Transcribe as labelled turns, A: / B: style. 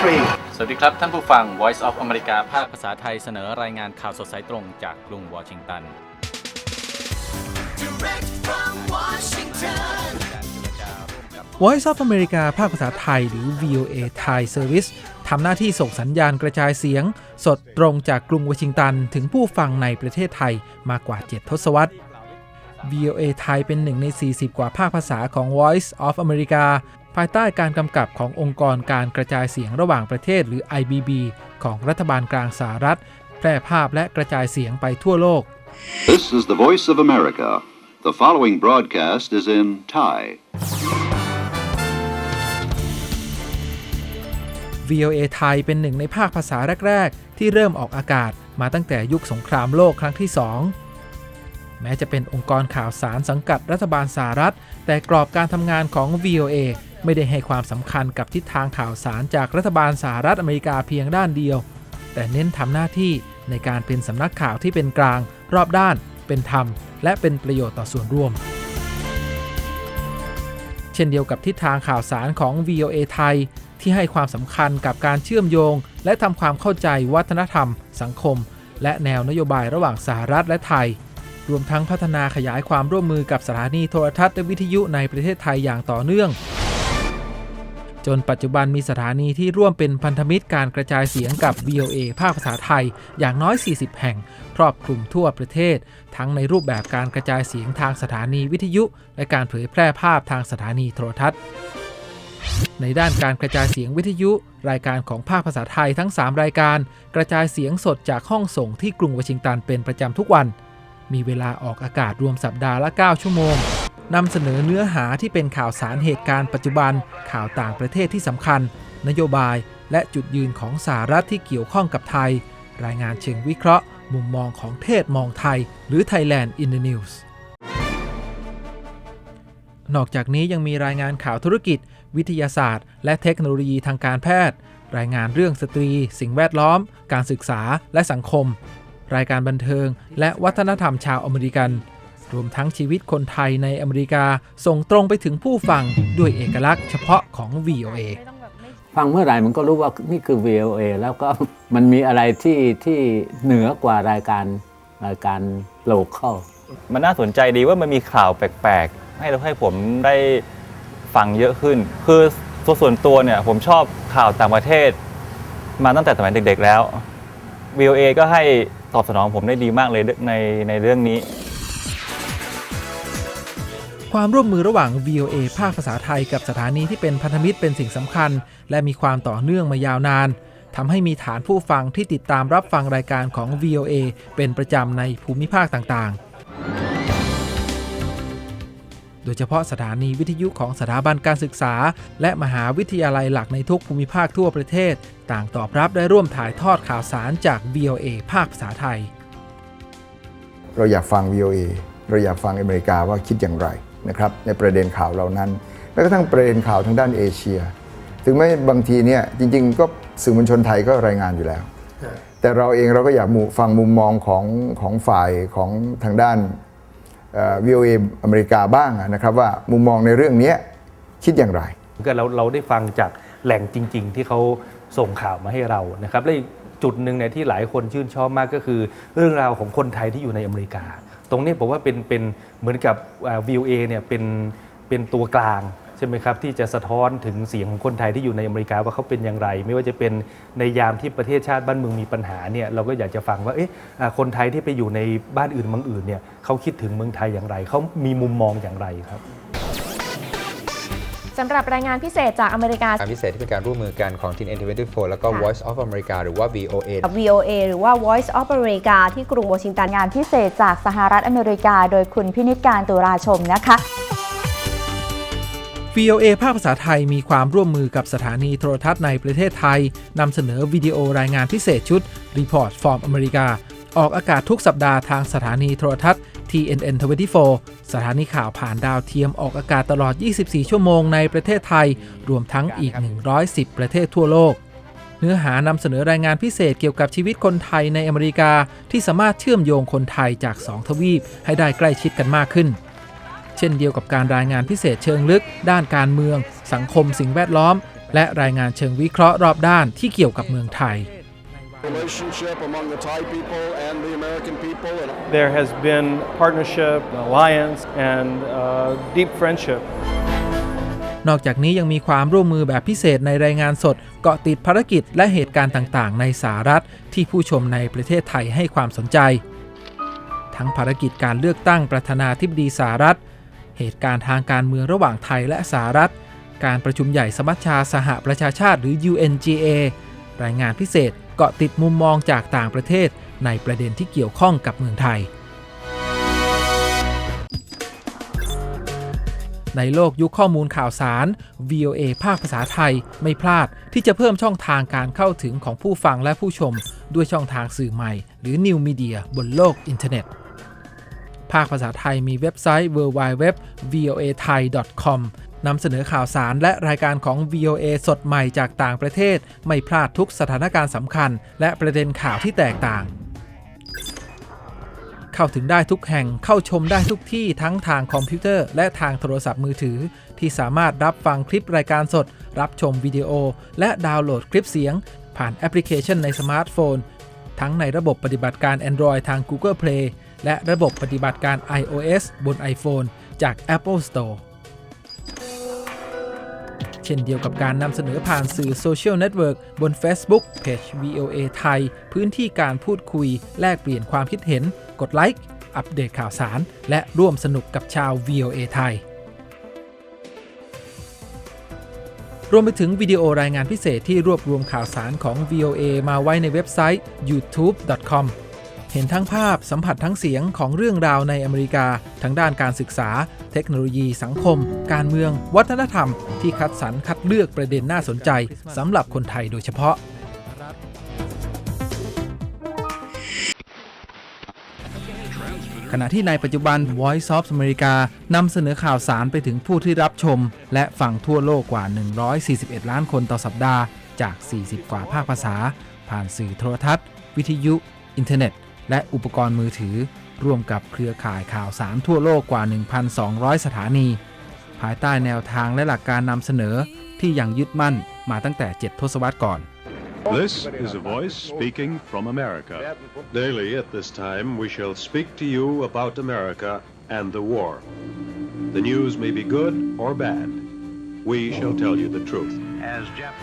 A: three.
B: สวัสดีครับ ท่านผู้ฟัง Voice of America ภาคภาษาไทยเสนอรายงานข่าวสดสายตรงจากกรุงวอชิงตัน
C: Direct from Washington.
D: Voice of America ภาคภาษาไทยหรือ VOA Thai Service ทำหน้าที่ส่งสัญญาณกระจายเสียง สดตรงจากกรุงวอชิงตัน ถึงผู้ฟังในประเทศไทยมากกว่า 7 ทศวรรษ VOA ไทยเป็นหนึ่งใน 40 กว่าภาคภาษาของ Voice of America ภายใต้การกำกับขององค์กรการกระจายเสียงระหว่างประเทศหรือ IBB ของรัฐบาลกลางสหรัฐ แพร่ภาพและกระจายเสียงไปทั่วโลก
E: This is the voice of America. The following broadcast is in Thai.
D: VOA ไทยเป็นหนึ่งในภาคภาษาแรก ๆ ที่เริ่มออกอากาศมาตั้งแต่ยุคสงครามโลกครั้งที่ 2 แม้จะเป็นองค์กรข่าวสารสังกัดรัฐบาลสหรัฐ แต่กรอบการทำงานของ VOA ไม่ได้ให้ความสำคัญกับทิศทางข่าวสารจากรัฐบาลสหรัฐอเมริกาเพียงด้านเดียว แต่เน้นทำหน้าที่ในการเป็นสำนักข่าวที่เป็นกลาง รอบด้าน เป็นธรรม และเป็นประโยชน์ต่อส่วนร่วม เช่นเดียวกับทิศทางข่าวสารของ VOA ไทย ที่ให้ความสำคัญกับการเชื่อมโยง และทำความเข้าใจวัฒนธรรม สังคม และแนวนโยบายระหว่างสหรัฐและไทยรวมทั้งพัฒนาขยายความร่วมมือกับสถานีโทรทัศน์และวิทยุในประเทศไทยอย่างต่อเนื่อง จนปัจจุบันมีสถานีที่ร่วมเป็นพันธมิตรการกระจายเสียงกับ VOA ภาคภาษาไทยอย่างน้อย 40 แห่ง ครอบคลุมทั่วประเทศ ทั้งในรูปแบบการกระจายเสียงทางสถานีวิทยุ และการเผยแพร่ภาพทางสถานีโทรทัศน์ ในด้านการกระจายเสียงวิทยุ รายการของภาคภาษาไทยทั้ง 3 รายการ กระจายเสียงสดจากห้องส่งที่กรุงวอชิงตันเป็นประจำทุกวัน มีเวลาออกอากาศรวมสัปดาห์ละ 9 ชั่วโมง นำเสนอเนื้อหาที่เป็นข่าวสารเหตุการณ์ปัจจุบัน ข่าวต่างประเทศที่สำคัญ นโยบาย และจุดยืนของสหรัฐที่เกี่ยวข้องกับไทย รายงานเชิงวิเคราะห์ มุมมองของเทศมองไทย หรือ Thailand in the News นอกจากนี้ยังมีรายงานข่าวธุรกิจ วิทยาศาสตร์ และเทคโนโลยีทางการแพทย์ รายงานเรื่องสตรี สิ่งแวดล้อม การศึกษาและสังคม รายการบันเทิง และวัฒนธรรมชาวอเมริกัน รวมทั้งชีวิตคนไทยในอเมริกา ส่งตรงไปถึงผู้ฟังด้วยเอกลักษณ์เฉพาะของ VOA
F: ฟังเมื่อไหร่มันก็รู้ว่านี่คือ VOA แล้วก็มันมีอะไรที่ที่เหนือกว่ารายการรายการโลเคอล
B: มันน่าสนใจดีว่ามันมีข่าวแปลกๆ ให้เราให้ผมได้ฟังเยอะขึ้น คือตัวส่วนตัวเนี่ยผมชอบข่าวต่างประเทศ มาตั้งแต่สมัยเด็กๆแล้ว VOA ก็ให้ตอบสนองผมได้ดีมากเลยในในเรื่องนี้
D: ความร่วมมือระหว่าง VOA ภาคภาษาไทยกับสถานีที่เป็นพันธมิตรเป็นสิ่งสำคัญ และมีความต่อเนื่องมายาวนานทำให้มีฐานผู้ฟังที่ติดตามรับฟังรายการของ VOA เป็นประจำในภูมิภาคต่างๆ โดยเฉพาะสถานีวิทยุของสถาบันการศึกษา และมหาวิทยาลัยหลักในทุกภูมิภาคทั่วประเทศ ต่างตอบรับได้ร่วมถ่ายทอดข่าวสารจาก VOA ภาคภาษาไทย
G: เราอยากฟัง VOA เราอยากฟังอเมริกาว่าคิดอย่างไร นะครับในประเด็นข่าวเหล่านั้นแม้กระทั่งประเด็นข่าวทางด้านเอเชีย ถึงแม้บางทีเนี่ยจริง ๆ ก็สื่อมวลชนไทยก็รายงานอยู่แล้ว แต่เราเองเราก็อยากฟังมุมมองของของฝ่ายของทางด้านเอ่อ VOA อเมริกาบ้างนะครับว่ามุมมองในเรื่องนี้คิดอย่างไร
H: ก็เราเราได้ฟังจากแหล่งจริง ๆ ที่เขาส่งข่าวมาให้เรานะครับและจุดหนึ่งเนี่ยที่หลายคนชื่นชอบมากก็คือ เรื่องราวของคนไทยที่อยู่ในอเมริกา ตรงนี้ผมว่าเป็นเป็นเหมือนกับวิวเอเนี่ยเป็นเป็นตัวกลางใช่ไหมครับที่จะสะท้อนถึงเสียงของคนไทยที่อยู่ในอเมริกาว่าเขาเป็นอย่างไร ไม่ว่าจะเป็นในยามที่ประเทศชาติบ้านเมืองมีปัญหาเนี่ยเราก็อยากจะฟังว่าเอ๊ะอ่าคนไทยที่ไปอยู่ในบ้านอื่นเมืองอื่นเนี่ยเขาคิดถึงเมืองไทยอย่างไรเขามีมุมมองอย่างไรครับ
I: สำหรับรายงานพิเศษจากอเมริกา
J: การพิเศษที่เป็นการร่วมมือกันของ Tin N24 แล้วก็
I: ค่ะ
J: Voice of America หรือว่า VOA
I: VOA หรือว่า Voice of America ที่กรุงวอชิงตัน งานพิเศษจากสหรัฐอเมริกา โดยคุณพินิจการตุลาชมนะคะ
D: VOA ภาคภาษาไทยมีความร่วมมือกับสถานีโทรทัศน์ในประเทศไทยนำเสนอวิดีโอรายงานพิเศษชุด Report from America ออกอากาศทุกสัปดาห์ทางสถานีโทรทัศน์ TNN 24 สถานีข่าวผ่านดาวเทียมออกอากาศตลอด 24 ชั่วโมงในประเทศไทย รวมทั้งอีก 110 ประเทศทั่วโลก เนื้อหานำเสนอรายงานพิเศษเกี่ยวกับชีวิตคนไทยในอเมริกา ที่สามารถเชื่อมโยงคนไทยจาก 2 ทวีปให้ได้ใกล้ชิดกันมากขึ้น เช่นเดียวกับการรายงานพิเศษเชิงลึก ด้านการเมือง สังคมสิ่งแวดล้อม และรายงานเชิงวิเคราะห์รอบด้านที่เกี่ยวกับเมืองไทย
A: relationship among the Thai people and the American people. And
K: There has been partnership, alliance, and uh, deep friendship.
D: นอกจากนี้ยังมีความร่วมมือแบบพิเศษในรายงานสด เกาะติดภารกิจและเหตุการณ์ต่างๆ ในสหรัฐ ที่ผู้ชมในประเทศไทยให้ความสนใจ ทั้งภารกิจการเลือกตั้งประธานาธิบดีสหรัฐ เหตุการณ์ทางการเมืองระหว่างไทยและสหรัฐ การประชุมใหญ่สมัชชาสหประชาชาติหรือ UNGA รายงานพิเศษ เกาะติดมุมมองจากต่างประเทศในประเด็นที่เกี่ยวข้องกับเมืองไทย ในโลกยุคข้อมูลข่าวสาร VOA ภาคภาษาไทยไม่พลาดที่จะเพิ่มช่องทางการเข้าถึงของผู้ฟังและผู้ชม ด้วยช่องทางสื่อใหม่ หรือ New Media บนโลกอินเทอร์เน็ตภาคภาษาไทยมีเว็บไซต์ www.voathai.com นำเสนอข่าวสารและรายการของ VOA สดใหม่จากต่างประเทศ ไม่พลาดทุกสถานการณ์สำคัญ และประเด็นข่าวที่แตกต่าง เข้าถึงได้ทุกแห่งเข้าชมได้ทุกที่ทั้งทางคอมพิวเตอร์ และทางโทรศัพท์มือถือ ที่สามารถรับฟังคลิปรายการสด รับชมวิดีโอ และดาวน์โหลดคลิปเสียง ผ่านแอปพลิเคชันในสมาร์ทโฟน ทั้งในระบบปฏิบัติการ Android ทาง Google Play และระบบปฏิบัติการ iOS บน iPhone จาก Apple Store ช่นเดียวกับการนำเสนอผ่านสื่อโซเชียลเน็ตเวิร์กบน Facebook เพจ VOA ไทย พื้นที่การพูดคุย แลกเปลี่ยนความคิดเห็น กดไลค์ อัปเดตข่าวสาร และร่วมสนุกกับชาว VOA ไทย รวมไปถึงวิดีโอรายงานพิเศษที่รวบรวมข่าวสารของ VOA มาไว้ในเว็บไซต์ youtube.com เห็นทั้งภาพสัมผัสทั้งเสียงของเรื่องราวในอเมริกา ทั้งด้านการศึกษา เทคโนโลยีสังคม การเมือง วัฒนธรรม ที่คัดสรรคัดเลือกประเด็นน่าสนใจสำหรับคนไทยโดยเฉพาะขณะที่ในปัจจุบัน Voice of America นำเสนอข่าวสารไปถึงผู้ที่รับชม และฟังทั่วโลกกว่า 141 ล้านคนต่อสัปดาห์ จาก 40 กว่าภาคภาษา ผ่านสื่อโทรทัศน์ วิทยุ อินเทอร์เน็ต และอุปกรณ์มือถือ ร่วมกับเครือข่ายข่าวสารทั่วโลกกว่า 1,200 สถานี ภายใต้แนวทางและหลักการนำเสนอที่ยังยึดมั่นมาตั้งแต่ 7 ทศวรรษก่อน
L: This is a voice speaking from America. Daily at this time, we shall speak to you about America and the war. The news may be good or bad. We shall tell you the truth.
M: As Jeff